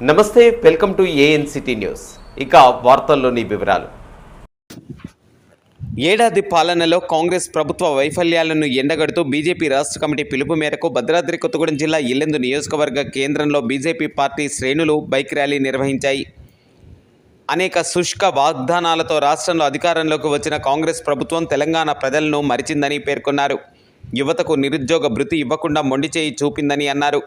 నమస్తే welcome to ANCT news ఇక వార్తల్లోని వివరాలు. ఏడాది పాలనలో కాంగ్రెస్ ప్రభుత్వ వైఫల్యాలను ఎండగడుతూ బీజేపీ రాష్ట్ర కమిటీ పిలుపు మేరకు భద్రాద్రి కొత్తగూడెం జిల్లా ఇల్లెందు నియోజకవర్గ కేంద్రంలో బీజేపీ పార్టీ శ్రేణులు బైక్ ర్యాలీ నిర్వహించాయి. అనేక శుష్క వాగ్దానాలతో రాష్ట్రంలో అధికారంలోకి వచ్చిన కాంగ్రెస్ ప్రభుత్వం తెలంగాణ ప్రజలను మరిచిందని పేర్కొన్నారు. యువతకు నిరుద్యోగ భృతి ఇవ్వకుండా మొండి చేయి చూపిందని అన్నారు.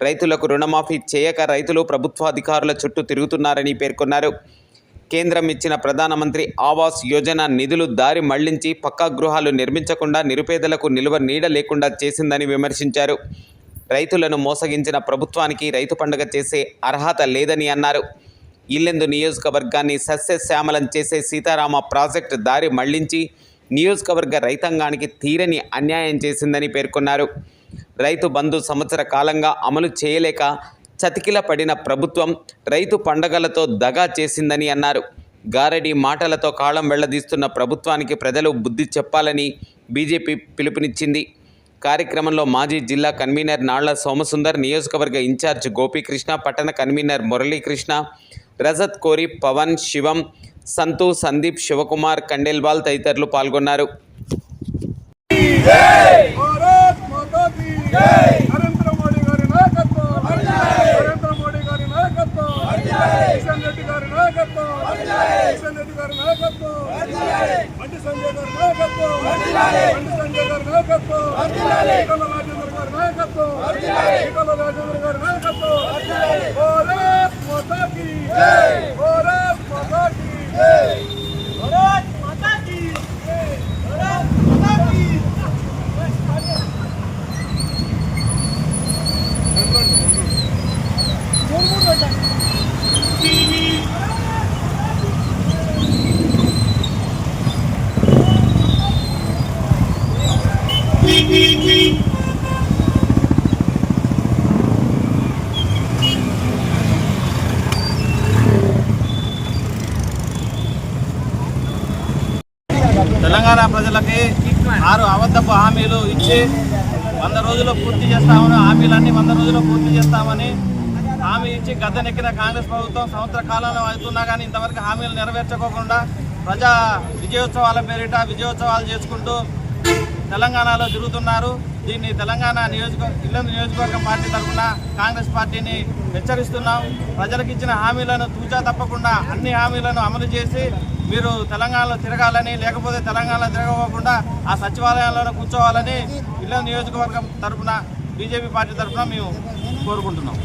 రైతులకు రుణమాఫీ చేయక రైతులు ప్రభుత్వ అధికారుల చుట్టూ తిరుగుతున్నారని పేర్కొన్నారు. కేంద్రం ఇచ్చిన ప్రధానమంత్రి ఆవాస్ యోజన నిధులు దారి మళ్ళించి పక్కా గృహాలు నిర్మించకుండా నిరుపేదలకు నిలువ నీడ లేకుండా చేసిందని విమర్శించారు. రైతులను మోసగించిన ప్రభుత్వానికి రైతు పండుగ చేసే అర్హత లేదని అన్నారు. ఇల్లెందు నియోజకవర్గాన్ని సస్యశ్యామలం చేసే సీతారామ ప్రాజెక్టు దారి మళ్ళించి నియోజకవర్గ రైతాంగానికి తీరని అన్యాయం చేసిందని పేర్కొన్నారు. రైతు బంధు సంవత్సర కాలంగా అమలు చేయలేక చతికిల పడిన ప్రభుత్వం రైతు పండగలతో దగా చేసిందని అన్నారు. గారడి మాటలతో కాలం వెళ్ళదీస్తున్న ప్రభుత్వానికి ప్రజలు బుద్ధి చెప్పాలని బీజేపీ పిలుపునిచ్చింది. కార్యక్రమంలో మాజీ జిల్లా కన్వీనర్ నాళ్ళ సోమసుందర్ నియోజకవర్గ ఇన్ఛార్జ్ గోపీకృష్ణ పట్టణ కన్వీనర్ మురళీకృష్ణ రజత్ కోరి పవన్ శివం సంతు సందీప్ శివకుమార్ కండేల్వాల్ తదితరులు పాల్గొన్నారు భారత్ మాతా కీ జై నరేంద్ర మోడీ గారి నాయకత్వం నరేంద్ర మోడీ గారి నాయకత్వం కిషన్ రెడ్డి గారి నాయకత్వం కిషన్ రెడ్డి గారి నాయకత్వం బండి సంజయ్ గారి నాయకత్వం బండి సంజయ్ గారి నాయకత్వం ఈటల రాజేంద్ర గారి నాయకత్వం ఈటల రాజేంద్ర గారి నాయకత్వం భారత్ మాతా కీ జై భారత్ మాతా కీ జై భారత్ మాతా కీ జై భారత్ మాతా కీ తెలంగాణ ప్రజలకి ఆరు అబద్ధపు హామీలు ఇచ్చి వంద రోజుల్లో పూర్తి చేస్తామని హామీలన్నీ వంద రోజుల్లో పూర్తి చేస్తామని హామీ ఇచ్చి గద్దెనెక్కిన కాంగ్రెస్ ప్రభుత్వం సంవత్సర కాలంలో అవుతున్నా కానీ ఇంతవరకు హామీలు నెరవేర్చుకోకుండా ప్రజా విజయోత్సవాల పేరిట విజయోత్సవాలు చేసుకుంటూ తెలంగాణలో తిరుగుతున్నారు. దీన్ని తెలంగాణ నియోజక ఇల్లందు నియోజకవర్గం పార్టీ తరఫున కాంగ్రెస్ పార్టీని హెచ్చరిస్తున్నాం. ప్రజలకు ఇచ్చిన హామీలను తూచా తప్పకుండా అన్ని హామీలను అమలు చేసి మీరు తెలంగాణలో తిరగాలని లేకపోతే తెలంగాణలో తిరగకుండా ఆ సచివాలయాల్లోనే కూర్చోవాలని ఇళ్ళ నియోజకవర్గం తరఫున బీజేపీ పార్టీ తరఫున మేము కోరుకుంటున్నాం.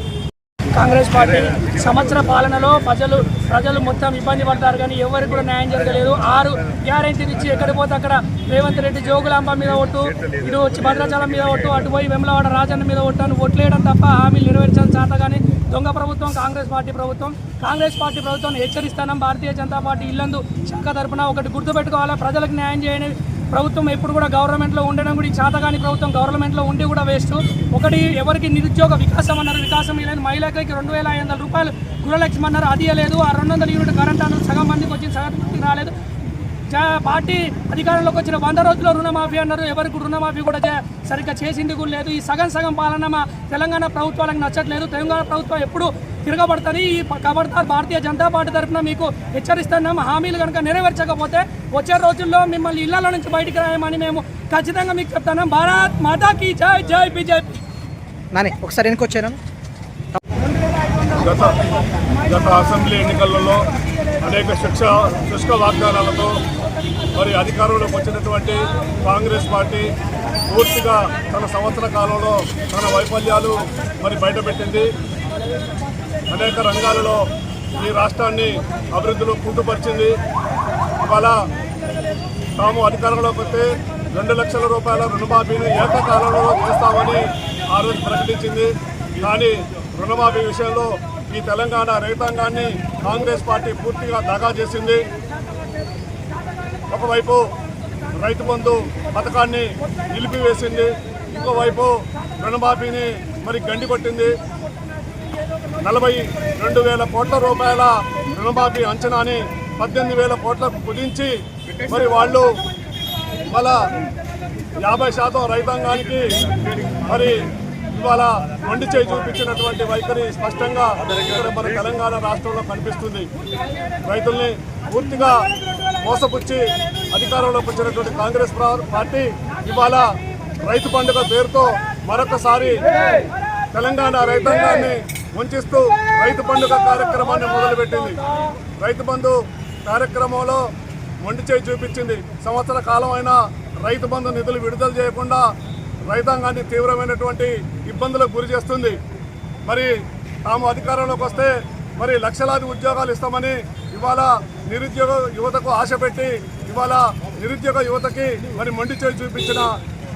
కాంగ్రెస్ పార్టీ సంవత్సర పాలనలో ప్రజలు ప్రజలు మొత్తం ఇబ్బంది పడతారు కానీ ఎవరికి కూడా న్యాయం జరగలేదు. ఆరు గ్యారెంటీలు ఇచ్చి ఎక్కడ పోతే అక్కడ రేవంత్ రెడ్డి జోగులాంబ మీద ఒట్టు ఇటు వచ్చి భద్రాచలం మీద ఒట్టు అటు పోయి వెమలవాడ రాజన్న మీద ఒట్టు అని ఒట్లేయడం తప్ప హామీలు నెరవేర్చడం చేత కానీ దొంగ ప్రభుత్వం కాంగ్రెస్ పార్టీ ప్రభుత్వం కాంగ్రెస్ పార్టీ ప్రభుత్వం హెచ్చరిస్తానం. భారతీయ జనతా పార్టీ ఇల్లందు శాఖ తరపున ఒకటి గుర్తుపెట్టుకోవాలా? ప్రజలకు న్యాయం చేయని ప్రభుత్వం ఎప్పుడు కూడా గవర్నమెంట్లో ఉండడం కూడా ఈ చాతగాని ప్రభుత్వం గవర్నమెంట్లో ఉండి కూడా వేస్ట్. ఒకటి ఎవరికి నిరుద్యోగ వికాసం అన్నారు వికాసం లేదు. మహిళలకి రెండు వేల ఐదు వందల రూపాయలు గృహలక్ష్మి అన్నారు. అది లేదు. ఆ రెండు వందల యూనిట్ కరెంట్ అన్నారు. సగం మందికి వచ్చింది సగం మందికి రాలేదు. పార్టీ అధికారంలోకి వచ్చిన వంద రోజుల్లో రుణమాఫీ అన్నారు. ఎవరికి రుణమాఫీ కూడా సరిగ్గా చేసింది కూడా లేదు. ఈ సగం సగం పాలన మా తెలంగాణ ప్రభుత్వాలకు నచ్చట్లేదు. తెలంగాణ ప్రభుత్వం ఎప్పుడు తిరగబడుతుంది ఈ ఖబర్దార్ భారతీయ జనతా పార్టీ తరఫున మీకు హెచ్చరిస్తున్నాం. హామీలు కనుక నెరవేర్చకపోతే వచ్చే రోజుల్లో మిమ్మల్ని ఇళ్ళలో నుంచి బయటికి రాయమని మేము ఖచ్చితంగా మీకు చెప్తున్నాం. భారత్ మాతాకి జై జై బీజేపీ. నాని ఒకసారి వెనక్కి వచ్చాను గత గత అసెంబ్లీ ఎన్నికలలో అనేక శిక్ష శుష్క వాగ్దానాలతో మరి అధికారంలోకి వచ్చినటువంటి కాంగ్రెస్ పార్టీ పూర్తిగా తన సంవత్సర కాలంలో తన వైఫల్యాలు మరి బయటపెట్టింది. అనేక రంగాలలో ఈ రాష్ట్రాన్ని అభివృద్ధిలో కుంటుపరిచింది. ఇవాళ తాము అధికారంలోకి వస్తే రెండు లక్షల రూపాయల రుణమాఫీని ఏకకాలంలో చేస్తామని ఆ రోజు ప్రకటించింది. కానీ రుణమాఫీ విషయంలో ఈ తెలంగాణ రైతాంగాన్ని కాంగ్రెస్ పార్టీ పూర్తిగా దగా చేసింది. ఒకవైపు రైతు బంధు పథకాన్ని నిలిపివేసింది. ఇంకోవైపు రుణమాఫీని మరి గండి కొట్టింది నలభై రెండు వేల కోట్ల రూపాయల రుణమాఫీ అంచనాని పద్దెనిమిది వేల కోట్లకు కుదించి మరి వాళ్ళు మళ్ళా యాభై శాతం రైతాంగానికి మరి ఇవాళ వండి చేయి చూపించినటువంటి వైఖరి స్పష్టంగా ఇక్కడ మన తెలంగాణ రాష్ట్రంలో కనిపిస్తుంది. రైతుల్ని పూర్తిగా మోసపుచ్చి అధికారంలోకి వచ్చినటువంటి కాంగ్రెస్ పార్టీ ఇవాళ రైతు పండుగ పేరుతో మరొకసారి తెలంగాణ రైతాంగాన్ని ముంచిస్తూ రైతు పండుగ కార్యక్రమాన్ని మొదలుపెట్టింది. రైతు బంధు కార్యక్రమంలో మొండి చేయి చూపించింది. సంవత్సర కాలం అయినా రైతు బంధు నిధులు విడుదల చేయకుండా రైతాంగాన్ని తీవ్రమైనటువంటి ఇబ్బందులకు గురి చేస్తుంది. మరి తాము అధికారంలోకి వస్తే మరి లక్షలాది ఉద్యోగాలు ఇస్తామని ఇవాళ నిరుద్యోగ యువతకు ఆశ పెట్టి ఇవాళ నిరుద్యోగ యువతకి మరి మొండి చేయి చూపించిన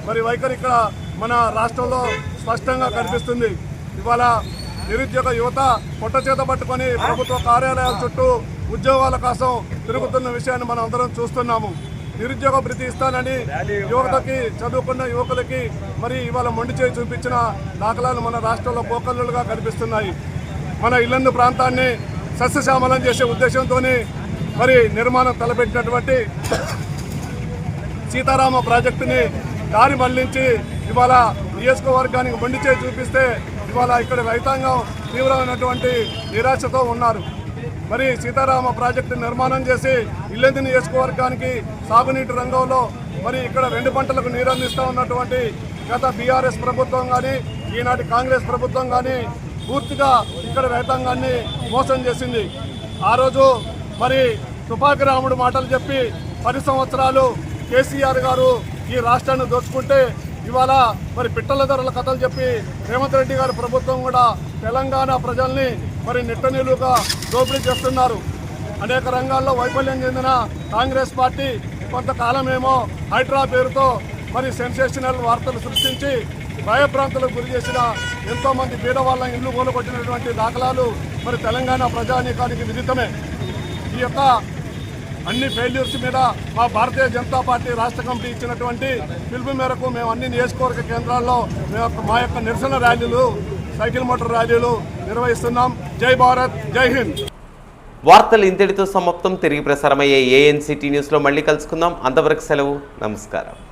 మరి వైఖరి ఇక్కడ మన రాష్ట్రంలో స్పష్టంగా కనిపిస్తుంది. ఇవాళ నిరుద్యోగ యువత పొట్ట చేత పట్టుకొని ప్రభుత్వ కార్యాలయాల చుట్టూ ఉద్యోగాల కోసం తిరుగుతున్న విషయాన్ని మనం అందరం చూస్తున్నాము. నిరుద్యోగ భృతి ఇస్తానని యువతకి చదువుకున్న యువకులకి మరి ఇవాళ మొండి చేయి చూపించిన దాఖలాలు మన రాష్ట్రంలో పోకల్లుగా కనిపిస్తున్నాయి. మన ఇల్లందు ప్రాంతాన్ని సస్యశ్యామలం చేసే ఉద్దేశంతో మరి నిర్మాణం తలపెట్టినటువంటి సీతారామ ప్రాజెక్టుని దారి మళ్ళించి ఇవాళ నియోజకవర్గానికి మొండి చేయి చూపిస్తే ఇవాళ ఇక్కడ రైతాంగం తీవ్రమైనటువంటి నిరాశతో ఉన్నారు. మరి సీతారామ ప్రాజెక్టు నిర్మాణం చేసి ఇల్లెంది నియోజకవర్గానికి సాగునీటి రంగంలో మరి ఇక్కడ రెండు పంటలకు నీరు అందిస్తూ ఉన్నటువంటి గత బీఆర్ఎస్ ప్రభుత్వం కానీ ఈనాటి కాంగ్రెస్ ప్రభుత్వం కానీ పూర్తిగా ఇక్కడ రైతాంగాన్ని మోసం చేసింది. ఆ రోజు మరి తుపాకి రాముడు మాటలు చెప్పి పది సంవత్సరాలు కేసీఆర్ గారు ఈ రాష్ట్రాన్ని దోచుకుంటే ఇవాళ మరి పిట్టల ధరల కథలు చెప్పి రేవంత్ రెడ్డి గారి ప్రభుత్వం కూడా తెలంగాణ ప్రజల్ని మరి నిట్టనీలుగా దోపిడీ చేస్తున్నారు. అనేక రంగాల్లో వైఫల్యం చెందిన కాంగ్రెస్ పార్టీ కొంతకాలమేమో హైడ్రా పేరుతో మరి సెన్సేషనల్ వార్తలు సృష్టించి భయభ్రాంతులకు గురి చేసిన ఎంతోమంది పేదవాళ్ళ ఇల్లు కూలగొట్టినటువంటి దాఖలాలు మరి తెలంగాణ ప్రజానీకానికి విదితమే. ఈ యొక్క అన్ని ఫెయిల్యూర్స్ మీద మా భారతీయ జనతా పార్టీ రాష్ట్ర కమిటీ ఇచ్చినటువంటి పిలుపు మేరకు మేము అన్ని నియోజకవర్గ కేంద్రాల్లో మేము యొక్క- మా యొక్క నిరసన ర్యాలీలు సైకిల్ మోటార్ ర్యాలీలు నిర్వహిస్తున్నాం. జై భారత్ జై హింద్. వార్తలు ఇంతటితో సమాప్తం. తిరిగి ప్రసారమయ్యే ఏఎన్సిటీ న్యూస్లో మళ్ళీ కలుసుకుందాం. అంతవరకు సెలవు. నమస్కారం.